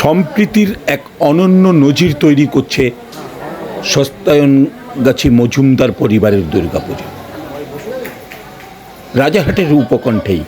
সম্প্রীতির এক অনন্য নজির তৈরি করছে সস্তায়নগাছি মজুমদার পরিবারের দুর্গাপুজো। রাজারহাটের উপকণ্ঠেই,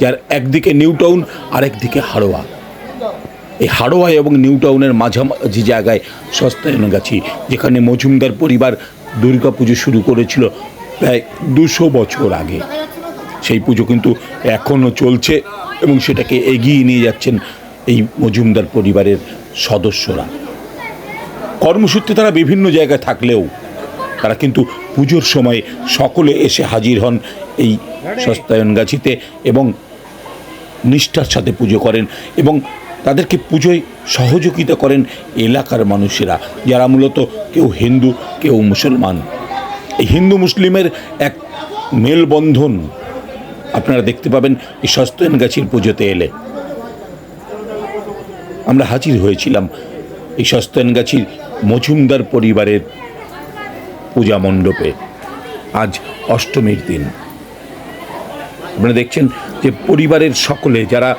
যার একদিকে নিউ টাউন আর একদিকে হাড়োয়া। এই হাড়োয়া এবং নিউ টাউনের মাঝামাঝি জায়গায় সস্তায়নগাছি যেখানে মজুমদার পরিবার দুর্গাপুজো শুরু করেছিল প্রায় দুশো বছর আগে। সেই পুজো কিন্তু এখনও চলছে এবং সেটাকে এগিয়ে নিয়ে যাচ্ছেন এই মজুমদার পরিবারের সদস্যরা। কর্মসূত্রে তারা বিভিন্ন জায়গায় থাকলেও তারা কিন্তু পুজোর সময় সকলে এসে হাজির হন এই সস্তায়নগাছিতে এবং নিষ্ঠার সাথে পুজো করেন এবং তাদেরকে পুজোয় সহযোগিতা করেন এলাকার মানুষেরা, যারা মূলত কেউ হিন্দু, কেউ মুসলমান। এই হিন্দু মুসলিমের এক মেলবন্ধন আপনারা দেখতে পাবেন এই সস্তায়নগাছির পুজোতে এলে। আমরা হাজির হয়েছিলাম এই সস্তায়নগাছির মজুমদার পরিবারের পূজা মণ্ডপে আজ অষ্টমীর দিন। আপনারা দেখছেন যে পরিবারের সকলে যারা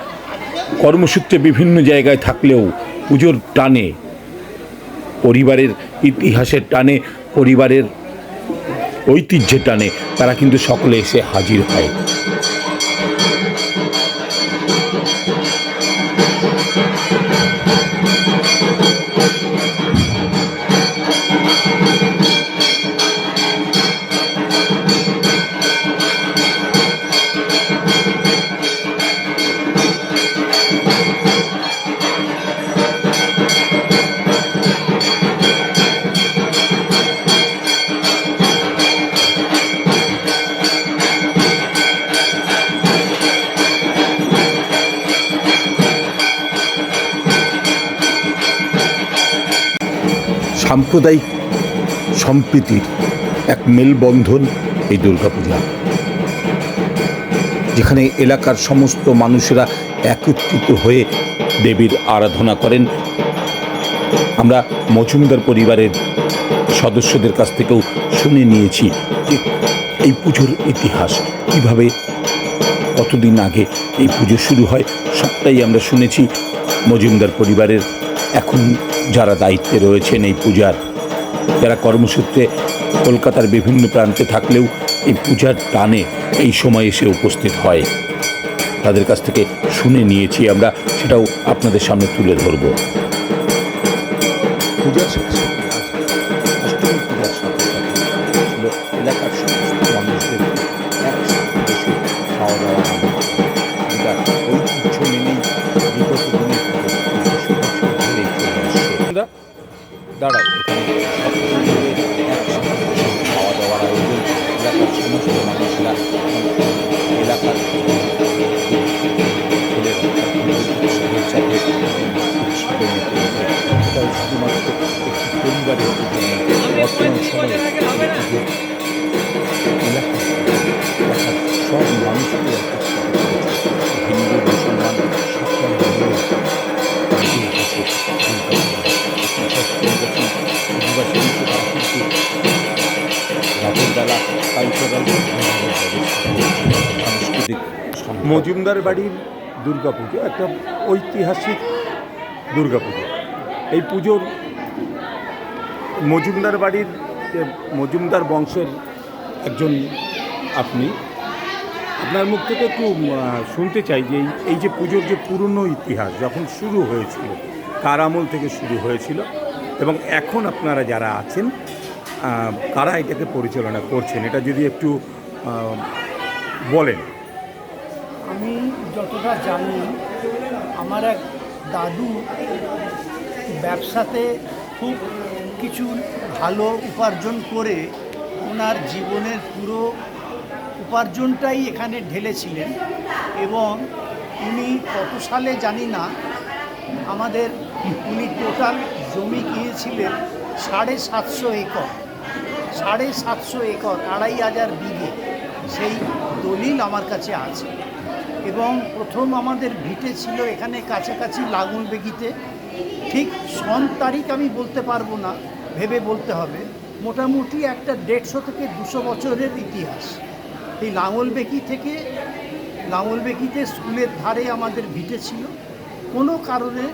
কর্মসূত্রে বিভিন্ন জায়গায় থাকলেও পুজোর টানে, পরিবারের ইতিহাসের টানে, পরিবারের ঐতিহ্যের টানে, তারা কিন্তু সকলে এসে হাজির হয়। সাম্প্রদায়িক সম্প্রীতির এক মেলবন্ধন এই দুর্গাপূজা। যেখানে এলাকার সমস্ত মানুষেরা একত্রিত হয়ে দেবীর আরাধনা করেন। আমরা মজুমদার পরিবারের সদস্যদের কাছ থেকেও শুনে নিয়েছি যে এই পুজোর ইতিহাস কীভাবে কতদিন আগে এই পুজো শুরু হয়, সবটাই আমরা শুনেছি। মজুমদার পরিবারের এখন যারা দায়িত্বে রয়েছেন এই পূজার, যারা কর্মসূত্রে কলকাতার বিভিন্ন প্রান্তে থাকলেও এই পূজার টানে এই সময় এসে উপস্থিত হয়। তাদের কাছ থেকে শুনে নিয়েছি আমরা, সেটাও আপনাদের সামনে তুলে ধরব। এলাকার সমস্ত মানুষদের একসাথে খাওয়া দাওয়া বর্তমান হিন্দু মজুমদার বাড়ির দুর্গাপুজো একটা ঐতিহাসিক দুর্গাপুজো। এই পুজোর মজুমদার বাড়ির মজুমদার বংশের একজন আপনি। আপনার মুখ থেকে একটু শুনতে চাই যে এই যে পুজোর যে পুরনো ইতিহাস যখন শুরু হয়েছিল, কার আমল থেকে শুরু হয়েছিল এবং এখন আপনারা যারা আছেন কারা এটাকে পরিচালনা করছেন? এটা যদি একটু বলেন। আমি যতটা জানি, আমার এক দাদু ব্যবসাতে খুব কিছু ভালো উপার্জন করে ওনার জীবনের পুরো উপার্জনটাই এখানে ঢেলেছিলেন এবং উনি কত সালে জানি না, আমাদের উনি টোটাল জমি কিনেছিলেন সাড়ে সাতশো একর, সাড়ে সাতশো একর, আড়াই হাজার বিঘে, সেই দলিল আমার কাছে আছে। এবং প্রথম আমাদের ভিটে ছিল এখানে কাছাকাছি লাগুন বেগিতে। ঠিক সন তারিখ আমি বলতে পারব না, ভেবে বলতে হবে। মোটামুটি একটা দেড়শো থেকে দুশো বছরের ইতিহাস। এই লাঙলবেকি থেকে, লাঙল লাঙলবেকিতে স্কুলের ধারে আমাদের ভিটে ছিল। কোনো কারণে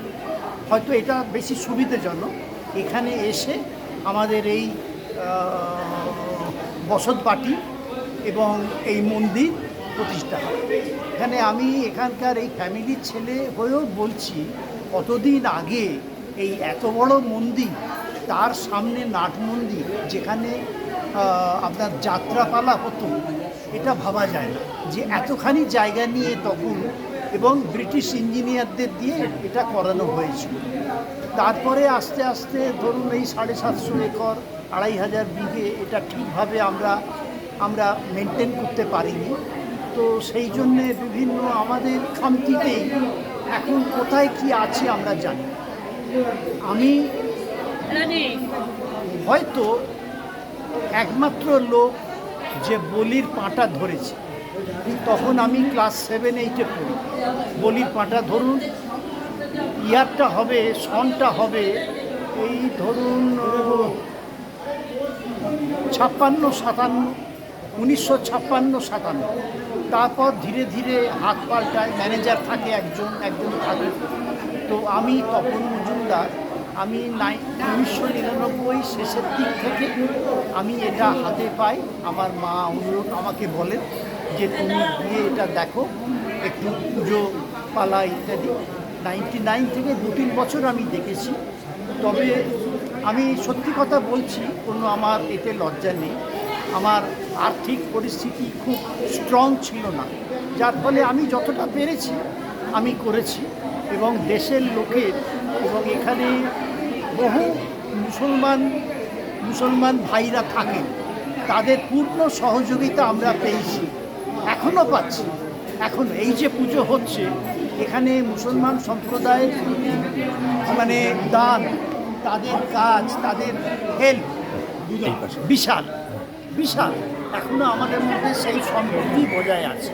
হয়তো এটা বেশি সুবিধাজনক। এখানে এসে আমাদের এই বসত বাটি এবং এই মন্দির প্রতিষ্ঠা এখানে আমি এখানকার এই ফ্যামিলির ছেলে হয়েও বলছি কতদিন আগে এই এত বড় মন্দির, তার সামনে নাট মন্দির, যেখানে আপনার যাত্রাপালা হতো, এটা ভাবা যায় না। যে এতখানি জায়গা নিয়ে তখন এবং ব্রিটিশ ইঞ্জিনিয়ারদের দিয়ে এটা করানো হয়েছিল। তারপরে আস্তে আস্তে ধরুন এই সাড়ে সাতশো একর, আড়াই হাজার বিঘে এটা ঠিকভাবে আমরা আমরা মেনটেন করতে পারিনি। তো সেই জন্যে বিভিন্ন আমাদের খামতিতেই এখন কোথায় কি আছে আমরা জানি আমি হয়তো একমাত্র লোক যে বলির পাঁটা ধরেছে। তখন আমি ক্লাস সেভেন এইটে পড়ি। বলির পাঁটা ধরুন, ইয়ারটা হবে, সনটা হবে, এই ধরুন, ছাপ্পান্ন, সাতান্ন উনিশশো ছাপ্পান্ন, সাতান্ন। তারপর ধীরে ধীরে হাত পাল্টায় ম্যানেজার থাকে একজন একজন থাকে। তো আমি তপন মজুমদার, আমি নাই, উনিশশো নিরানব্বই শেষের দিক থেকে আমি এটা হাতে পাই। আমার মা অনুরোধ আমাকে বলেন যে, তুমি গিয়ে এটা দেখো, একটু পুজো পালা ইত্যাদি। নাইনটি নাইন থেকে দু তিন বছর আমি দেখেছি। তবে আমি সত্যি কথা বলছি, কোনো আমার এতে লজ্জা নেই। আমার আর্থিক পরিস্থিতি খুব স্ট্রং ছিল না। যার ফলে আমি যতটা পেরেছি আমি করেছি এবং দেশের লোকের এবং এখানে বহু মুসলমান মুসলমান ভাইরা থাকেন তাদের পূর্ণ সহযোগিতা আমরা পেয়েছি এখনও পাচ্ছি। এখন এই যে পুজো হচ্ছে এখানে মুসলমান সম্প্রদায়ের মানে দান তাদের কাজ তাদের হেল্প বিশাল। বিশাল। এখনও আমাদের মধ্যে সেই সম্পত্তি বজায় আছে।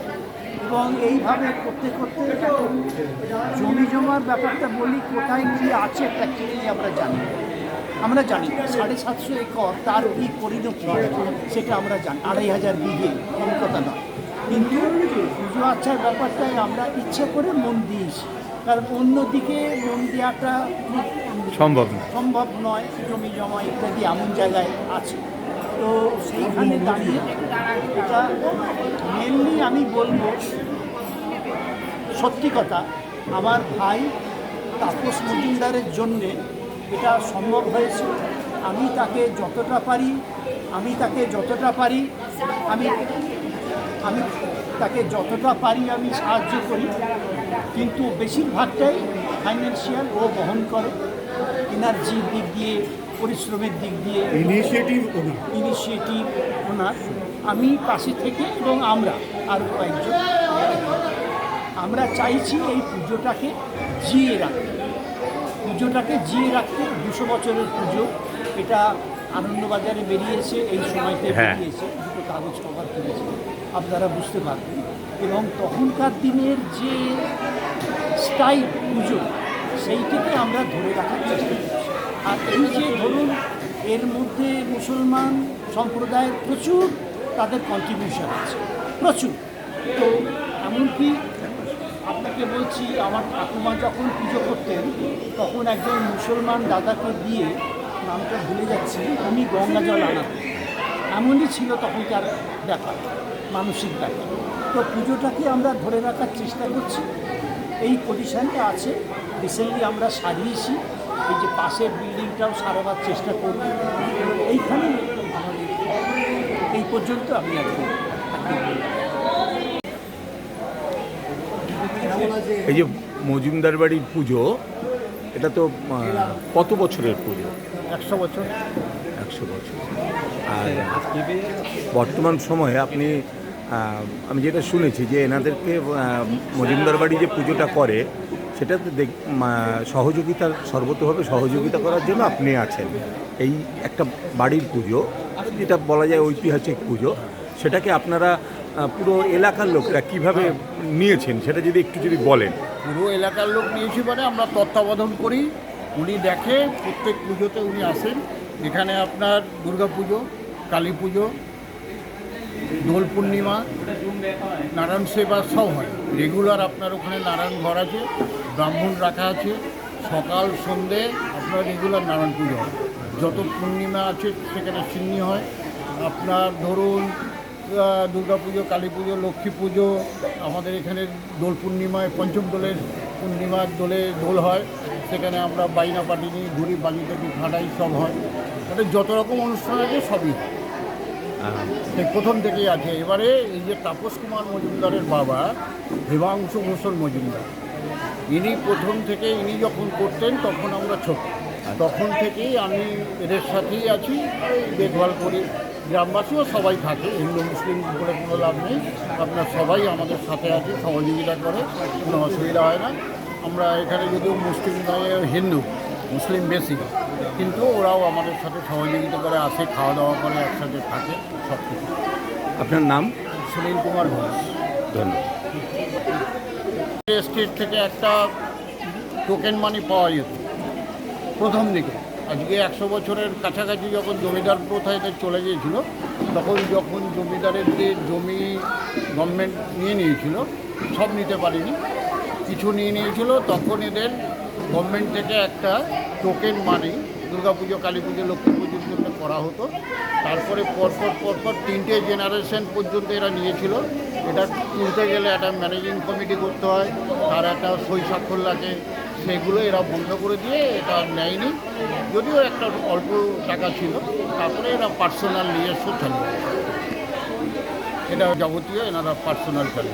এবং এইভাবে করতে করতে জমি জমার ব্যাপারটা বলি কোথায় কি আছে একটা প্র্যাকটিক্যালি আমরা জানি আমরা জানি সাড়ে সাতশো একর তার কি পরিণতি সেটা আমরা জানি আড়াই হাজার বিঘে কম কথা নয়। কিন্তু পুজো আচ্ছার ব্যাপারটাই আমরা ইচ্ছে করে মন দিয়েছি। কারণ অন্যদিকে মন দেওয়াটা সম্ভব সম্ভব নয় জমি জমা ইত্যাদি এমন জায়গায় আছে। তো সেইখানে দাঁড়িয়ে এটা মেনলি আমি বলব, সত্যি কথা, আমার ভাই তাপস মজুমদারের জন্যে এটা সম্ভব হয়েছে। আমি তাকে যতটা পারি, আমি তাকে যতটা পারি, আমি আমি তাকে যতটা পারি আমি সাহায্য করি। কিন্তু বেশিরভাগটাই ফাইন্যান্সিয়াল ও বহন করে। এনার্জি দিক দিয়ে পরিশ্রমের দিক দিয়ে ইনিশিয়েটিভ ইনিশিয়েটিভ ওনার আমি পাশে থেকে এবং আমরা আর কয়েকজন। আমরা চাইছি এই পুজোটাকে জিয়ে রাখতে। পুজোটাকে জিয়ে রাখতে দুশো বছরের পুজো। এটা আনন্দবাজারে বেরিয়েছে এই সময়তে হ্যাঁ। বেরিয়েছে। দুটো কাগজ কভার করেছে। আপনারা বুঝতে পারবেন। এবং তখনকার দিনের যে স্টাইল পুজো সেইটিকে আমরা ধরে রাখার চেষ্টা করছি আর এই যে ধরুন, এর মধ্যে মুসলমান সম্প্রদায়ের প্রচুর তাদের কন্ট্রিবিউশন আছে, প্রচুর। তো এমনকি আপনাকে বলছি, আমার ঠাকুমা যখন পুজো করতেন, তখন একজন মুসলমান দাদাকে দিয়ে নামটা ভুলে যাচ্ছি, উনি গঙ্গা জল আনাতেন। এমনই ছিল তখনকার ব্যাপার, মানসিক ব্যাপার। তো পুজোটাকে আমরা ধরে রাখার চেষ্টা করছি। এই পজিশানটা আছে রিসেন্টলি আমরা সারিয়েছি এই যে পাশের বিল্ডিংটাও সারাবার চেষ্টা করব। এইখানে আমাদের এই পর্যন্ত আমি এখন এই যে মজুমদার বাড়ির পুজো এটা তো কত বছরের পুজো? একশো বছর। একশো বছর। আর বর্তমান সময়ে আপনি আমি যেটা শুনেছি যে এনাদেরকে মজুমদার বাড়ি যে পুজোটা করে সেটাতে দেখ সহযোগিতার, সর্বতভাবে সহযোগিতা করার জন্য আপনি আছেন। এই একটা বাড়ির পুজো, যেটা বলা যায় ঐতিহাসিক পুজো, সেটাকে আপনারা পুরো এলাকার লোকরা কীভাবে নিয়েছেন, সেটা যদি একটু যদি বলেন। পুরো এলাকার লোক নিয়েছি মানে আমরা তত্ত্বাবধান করি। উনি দেখে প্রত্যেক পুজোতে উনি আসেন। এখানে আপনার দুর্গা পুজো কালী পুজো দোল পূর্ণিমা, নারায়ণ সেবা সব হয়। রেগুলার আপনার ওখানে নারায়ণ ঘর আছে, ব্রাহ্মণ রাখা আছে। সকাল সন্ধে আপনার রেগুলার নারায়ণ পুজো হয়। যত পূর্ণিমা আছে সেখানে সিন্নি হয়। আপনার ধরুন দুর্গা পুজো, কালী পুজো, লক্ষ্মী পুজো, আমাদের এখানে দোল পূর্ণিমায়, পঞ্চম দোলের পূর্ণিমার দোলে দোল হয়। সেখানে আমরা বাইনা পাটি নিয়ে ঘুরি বাজি টাটি ফাটাই সব হয়। মানে যত রকম অনুষ্ঠান আছে সবই। সেই প্রথম থেকেই আছে। এবারে এই যে তাপস কুমার মজুমদারের বাবা দেবাংশু ভূষণ মজুমদার ইনি প্রথম থেকে ইনি যখন করতেন তখন আমরা ছোট। তখন থেকেই আমি এদের সাথেই আছি দেখভাল করি। গ্রামবাসীও সবাই থাকে হিন্দু মুসলিম বলে কোনো লাভ নেই। আপনার সবাই আমাদের সাথে আছে সহযোগিতা করে কোনো অসুবিধা হয় না। আমরা এখানে যদিও মুসলিম নয় হিন্দু মুসলিম বেশি। কিন্তু ওরাও আমাদের সাথে সহযোগিতা করে আসে খাওয়া দাওয়া করে একসাথে থাকে সব কিছু আপনার নাম? সুনীল কুমার ঘোষ। ধন্যবাদ। স্টেট থেকে একটা টোকেন মানি পাওয়া যেত প্রথম দিকে। আজকে একশো বছরের কাছাকাছি যখন জমিদার প্রথা এটা চলে গিয়েছিল তখন যখন জমিদারের যে জমি গভর্নমেন্ট নিয়ে নিয়েছিল সব নিতে পারেনি। কিছু নিয়ে নিয়েছিল তখন এদের গভর্নমেন্ট থেকে একটা টোকেন মানি দুর্গাপুজো কালী পুজো, লক্ষ্মী পুজোর জন্য করা হতো। তারপরে পরপর পরপর তিনটে জেনারেশন পর্যন্ত এরা নিয়েছিল। এটা তুলতে গেলে একটা ম্যানেজিং কমিটি করতে হয় তার একটা সই স্বাক্ষর লাগে। সেগুলো এরা বন্ধ করে দিয়ে এটা নেয়নি। যদিও একটা অল্প টাকা ছিল, তারপরে এরা পার্সোনাল নিজস্ব চালু এটা যাবতীয় এনারা পার্সোনাল চালু